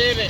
వేరే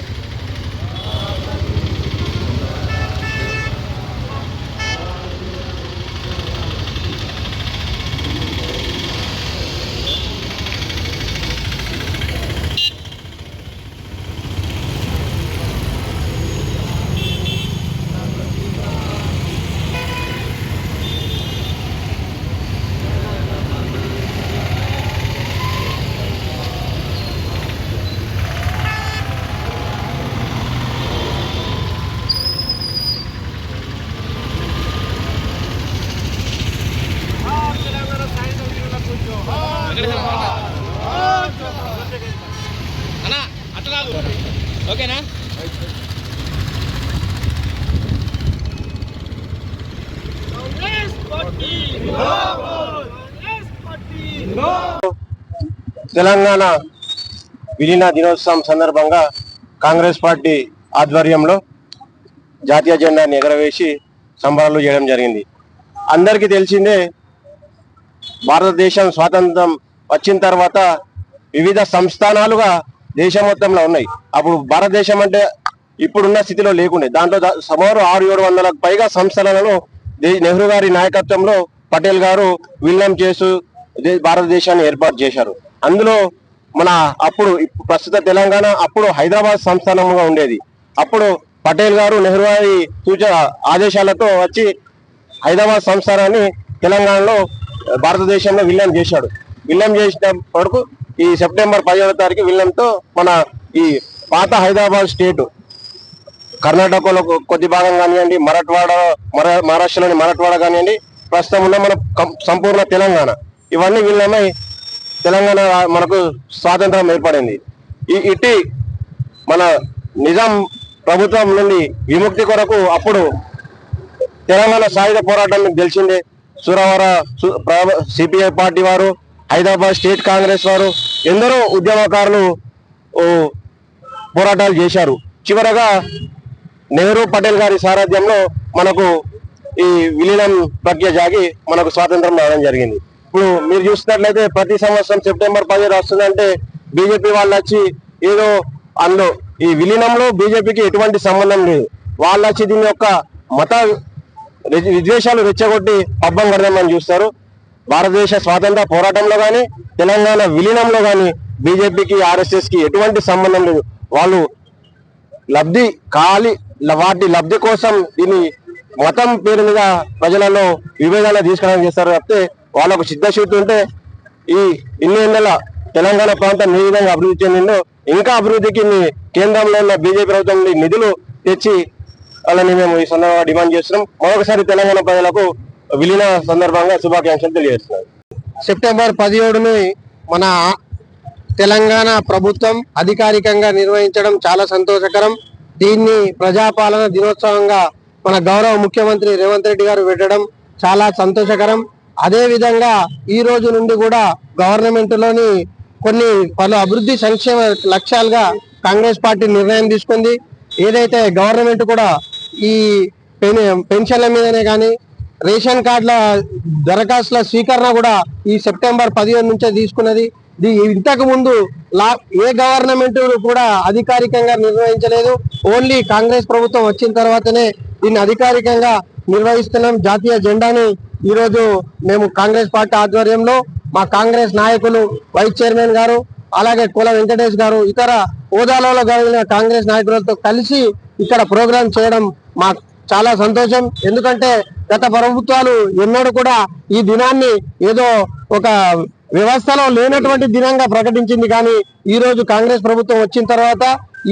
ఓకేనా? తెలంగాణ విలీన దినోత్సవం సందర్భంగా కాంగ్రెస్ పార్టీ ఆధ్వర్యంలో జాతీయ జెండాని ఎగరవేసి సంబరాలు చేయడం జరిగింది. అందరికీ తెలిసిందే భారతదేశం స్వాతంత్రం వచ్చిన తర్వాత వివిధ సంస్థానాలుగా దేశం మొత్తంలో ఉన్నాయి. అప్పుడు భారతదేశం అంటే ఇప్పుడున్న స్థితిలో లేకుండే. దాంట్లో సుమారు ఆరు ఏడు వందలకు పైగా సంస్థలను నెహ్రూ గారి నాయకత్వంలో పటేల్ గారు విలీనం చేస్తూ భారతదేశాన్ని ఏర్పాటు చేశారు. అందులో మన అప్పుడు ప్రస్తుత తెలంగాణ అప్పుడు హైదరాబాద్ సంస్థానంగా ఉండేది. అప్పుడు పటేల్ గారు నెహ్రూ గారి సూచ ఆదేశాలతో వచ్చి హైదరాబాద్ సంస్థానాన్ని తెలంగాణలో భారతదేశంలో విలీనం చేశాడు. విలీనం చేసిన వరకు ఈ సెప్టెంబర్ పదిహేడో తారీఖు విలీనంతో మన ఈ పాత హైదరాబాద్ స్టేట్ కర్ణాటకలో కొద్ది భాగం కానివ్వండి మరాఠవాడ మహారాష్ట్రలోని మరాఠవాడ కానివ్వండి ప్రస్తుతం ఉన్న మన సంపూర్ణ తెలంగాణ. ఇవన్నీ వీళ్ళమై తెలంగాణ మనకు స్వాతంత్రం ఏర్పడింది. ఈ ఇట్టి మన నిజాం ప్రభుత్వం నుండి విముక్తి కొరకు అప్పుడు తెలంగాణ సాయుధ పోరాటం మీకు తెలిసిందే సురవర సిపిఐ పార్టీ వారు హైదరాబాద్ స్టేట్ కాంగ్రెస్ వారు ఎందరో ఉద్యమకారులు పోరాటాలు చేశారు. చివరగా నెహ్రూ పటేల్ గారి సారథ్యంలో మనకు ఈ విలీనం ప్రక్రియ జాగి మనకు స్వాతంత్రం రావడం జరిగింది. ఇప్పుడు మీరు చూసినట్లయితే ప్రతి సంవత్సరం సెప్టెంబర్ పదిహేడు వస్తుందంటే బీజేపీ వాళ్ళు వచ్చి ఏదో అందులో ఈ విలీనంలో బీజేపీకి ఎటువంటి సంబంధం లేదు. వాళ్ళు వచ్చి దీని యొక్క మత విద్వేషాలు రెచ్చగొట్టి పబ్బం కడదామని చూస్తారు. భారతదేశ స్వాతంత్ర పోరాటంలో కానీ తెలంగాణ విలీనంలో కానీ బీజేపీకి ఆర్ఎస్ఎస్కి ఎటువంటి సంబంధం లేదు. వాళ్ళు లబ్ధి ఖాళీ వాటి లబ్ధి కోసం దీన్ని మతం పేరు మీద ప్రజలలో విభేదాలు తీసుకురావడం చేస్తారు తప్పితే వాళ్ళకు సిద్ధశుద్ధి ఉంటే ఈ ఇన్ని ఏళ్ళ తెలంగాణ ప్రాంతం ఏ విధంగా అభివృద్ధి చెందిందో ఇంకా అభివృద్ధికి మీ కేంద్రంలో ఉన్న బీజేపీ ప్రభుత్వం నిధులు తెచ్చి వాళ్ళని మేము ఈ సందర్భంగా డిమాండ్ చేస్తున్నాం. మరొకసారి తెలంగాణ ప్రజలకు విలీన సందర్భంగా శుభాకాంక్షలు తెలియజేస్తున్నారు సెప్టెంబర్ పదిహేడును మన తెలంగాణ ప్రభుత్వం అధికారికంగా నిర్వహించడం చాలా సంతోషకరం. దీన్ని ప్రజాపాలన దినోత్సవంగా మన గౌరవ ముఖ్యమంత్రి రేవంత్ రెడ్డి గారు పెట్టడం చాలా సంతోషకరం. అదే విధంగా ఈ రోజు నుండి కూడా గవర్నమెంట్లోని కొన్ని పలు అభివృద్ధి సంక్షేమ లక్ష్యాలుగా కాంగ్రెస్ పార్టీ నిర్ణయం తీసుకుంది. ఏదైతే గవర్నమెంట్ కూడా ఈ పెన్షన్ల మీదనే కానీ రేషన్ కార్డుల దరఖాస్తుల స్వీకరణ కూడా ఈ సెప్టెంబర్ పదిహేను నుంచే తీసుకున్నది. ఇంతకు ముందు లా ఏ గవర్నమెంట్ కూడా అధికారికంగా నిర్వహించలేదు ఓన్లీ కాంగ్రెస్ ప్రభుత్వం వచ్చిన తర్వాతనే దీన్ని అధికారికంగా నిర్వహిస్తున్నాం. జాతీయ జెండాని ఈరోజు మేము కాంగ్రెస్ పార్టీ ఆధ్వర్యంలో మా కాంగ్రెస్ నాయకులు వైస్ చైర్మన్ గారు అలాగే కుల వెంకటేష్ గారు ఇతర హోదాలలో కలిగిన కాంగ్రెస్ నాయకులతో కలిసి ఇక్కడ ప్రోగ్రాం చేయడం మా చాలా సంతోషం. ఎందుకంటే గత ప్రభుత్వాలు ఎన్నడూ కూడా ఈ దినాన్ని ఏదో ఒక వ్యవస్థలో లేనటువంటి దినంగా ప్రకటించింది. కానీ ఈరోజు కాంగ్రెస్ ప్రభుత్వం వచ్చిన తర్వాత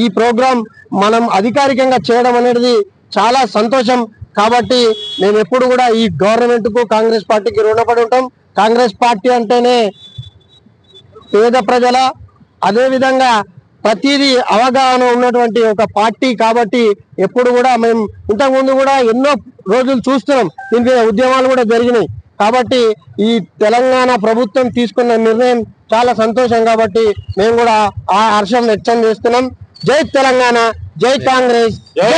ఈ ప్రోగ్రాం మనం అధికారికంగా చేయడం అనేది చాలా సంతోషం. కాబట్టి మేము ఎప్పుడు కూడా ఈ గవర్నమెంట్కు కాంగ్రెస్ పార్టీకి రుణపడి ఉంటాం. కాంగ్రెస్ పార్టీ అంటేనే పేద ప్రజల అదేవిధంగా ప్రతిదీ అవగాహన ఉన్నటువంటి ఒక పార్టీ. కాబట్టి ఎప్పుడు కూడా మేము ఇంతకుముందు కూడా ఎన్నో రోజులు చూస్తున్నాం. దీని మీద ఉద్యమాలు కూడా జరిగినాయి. కాబట్టి ఈ తెలంగాణ ప్రభుత్వం తీసుకున్న నిర్ణయం చాలా సంతోషం కాబట్టి మేము కూడా ఆ హర్షం వ్యక్తం చేస్తున్నాం. జై తెలంగాణ జై కాంగ్రెస్ జై